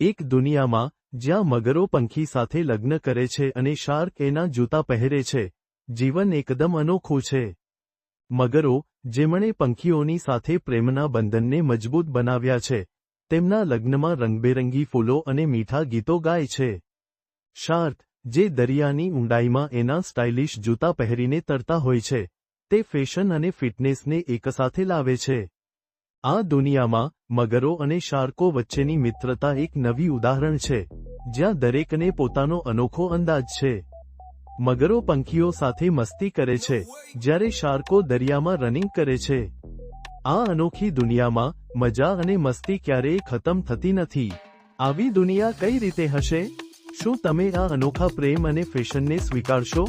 એક દુનિયામાં, જ્યાં મગરો પંખી સાથે લગ્ન કરે છે અને શાર્ક એના જૂતા પહેરે છે, જીવન એકદમ અનોખું છે. મગરો, જેમણે પંખીઓની સાથે પ્રેમના બંધનને મજબૂત બનાવ્યા છે, તેમના લગ્નમાં રંગબેરંગી ફૂલો અને મીઠા ગીતો ગાય છે. શાર્ક જે દરિયાની ઊંડાઈમાં એના સ્ટાઇલિશ જૂતા પહેરીને તરતા હોય છે, તે ફેશન અને ફિટનેસને એકસાથે લાવે છે. આ દુનિયામાં મગરો અને શાર્કો વચ્ચેની મિત્રતા એક નવી ઉદાહરણ છે, જ્યાં દરેકને પોતાનો અનોખો અંદાજ છે. મગરો પંખીઓ સાથે મસ્તી કરે છે, જ્યારે શાર્કો દરિયામાં રનિંગ કરે છે. આ અનોખી દુનિયામાં મજા અને મસ્તી ક્યારેય ખતમ થતી નથી. આવી દુનિયા કઈ રીતે હશે? શું તમે આ અનોખા પ્રેમ અને ફેશનને સ્વીકારશો?